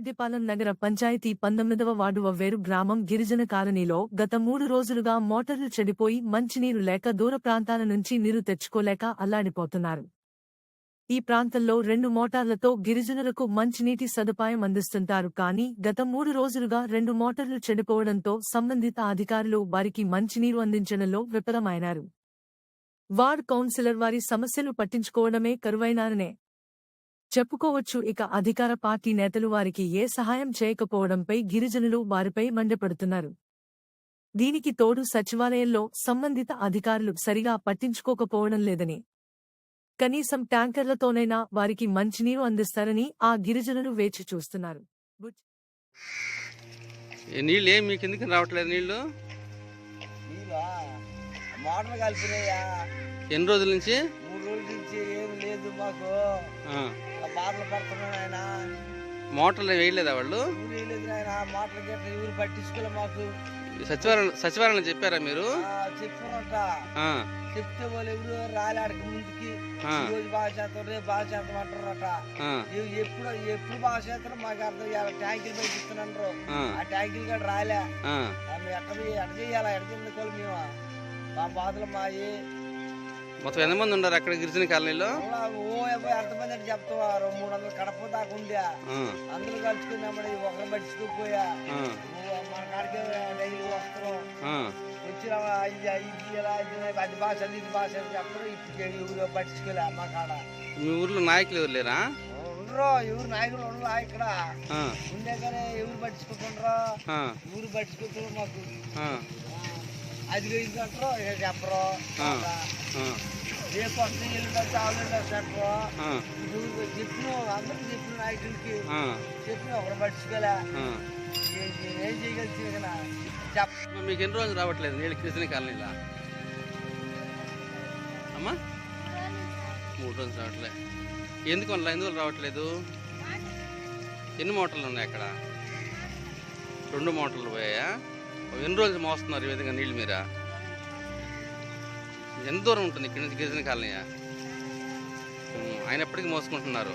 బుచ్చిరెడ్డిపాలెం నగర పంచాయతీ పంతొమ్మిదవ వార్డు వేరు గ్రామం గిరిజన కాలనీలో గత మూడు రోజులుగా మోటార్లు చెడిపోయి మంచినీరు లేక దూర ప్రాంతాల నుంచి నీరు తెచ్చుకోలేక అల్లాడిపోతున్నారు. ఈ ప్రాంతంలో రెండు మోటార్లతో గిరిజనులకు మంచినీటి సదుపాయం అందిస్తుంటారు కానీ గత మూడు రోజులుగా రెండు మోటార్లు చెడిపోవడంతో సంబంధిత అధికారులు వారికి మంచినీరు అందించడంలో విఫలమైనారు. వార్డ్ కౌన్సిలర్ వారి సమస్యలు పట్టించుకోవడమే కరువైనారనే చెప్పుకోవచ్చు. ఇక అధికార పార్టీ నేతలు వారికి ఏ సహాయం చేయకపోవడంపై గిరిజనులు వారిపై మండిపడుతున్నారు. దీనికి తోడు సచివాలయంలో సంబంధిత అధికారులు సరిగా పట్టించుకోకపోవడం లేదని కనీసం ట్యాంకర్లతోనైనా వారికి మంచినీరు అందిస్తారని ఆ గిరిజనులు వేచి చూస్తున్నారు. ఏ నీళ్ళు ఏం మీకు ఎందుకు రావట్లేదు నీళ్ళు? నీవా మోటార్ కలిపినాయా? ఎన్ని రోజుల నుంచి? మూడు రోజుల నుంచి ఏం లేదు మాకు. ఆ, ఆ బాధలు పడుతున్నాం ఆయన. మోటార్లు వేయలేదా వాళ్ళు? వేయలేదు ఆయన మోటార్ గట్ట ఊరు పట్టించుకోలే మాకు. సచివాలయం సచివాలయం చెప్పారా మీరు? ఆ, చెప్తే వాళ్ళు ఎవరు రాలేడక ముందుకి. రోజు బాగా చేస్తాం రేపు బాగా చేస్తాం అంటారట ఎప్పుడు ఎప్పుడు బాగా చేస్తారో మాకు అర్థం చేయాలి ట్యాంకులు పెట్టిస్తున్నారు ఆ, ఆ ట్యాంకులు కూడా రాలే. ఎట్ట ఎట్ట చేయాలా? ఎట్ట తిందుకోవాలి మేము? మా బాధలు మాయి. మొత్తం ఎంతమంది ఉన్నారు అక్కడ గిరిజన కాలనీలో? అలా ఓ యాభై ఎంతమంది అంటే చెప్తావా? మూడు వందలు కడప దాకా అందరూ కలుసుకున్నామని ఒకరు పట్టించుకోపోయా మన కాడికి డైలీ ఇది ఇది ఇలా ఇది అది భాష అది ఇది భాష అని చెప్తారు ఇప్పుడు ఎవరు పట్టించుకోలే మా కాడ. మీ ఊర్లో నాయకులు ఎవరు లేరా? ఉండరు. ఎవరు నాయకులు ఉండరా ఇక్కడ? ఉండే కానీ ఎవరు పట్టించుకుంటుండ్రో ఎవరు పట్టించుకుంటారు మాకు? అది అంటారు. ఇక చెప్పరు. నువ్వు చెప్పిన అందరికి చెప్పిన నాయకులకి ఆ, చెప్పిన ఒకరు పట్టించుకోలే. ఆ. ఏ- ఏం చేయగలిసి చెప్ మీకు ఎన్ని రోజులు రావట్లేదు నీళ్ళు గిరిజన కాలనీలో? అమ్మా? మూడు రోజులు రావట్లే. ఎందుకు వల్ల ఎందుకు రావట్లేదు? ఎన్ని మోటార్లు ఉన్నాయి అక్కడ? రెండు మోటార్లు పోయాయా? ఎన్ని రోజులు మోస్తున్నారు ఈ విధంగా నీళ్ళు మీరా? ఎంత దూరం ఉంటుంది? ఇక్కడ నుంచి గిరిజన కాలనీయా? అయినప్పటికీ ఆయన ఎప్పటికీ మోసుకుంటున్నారు?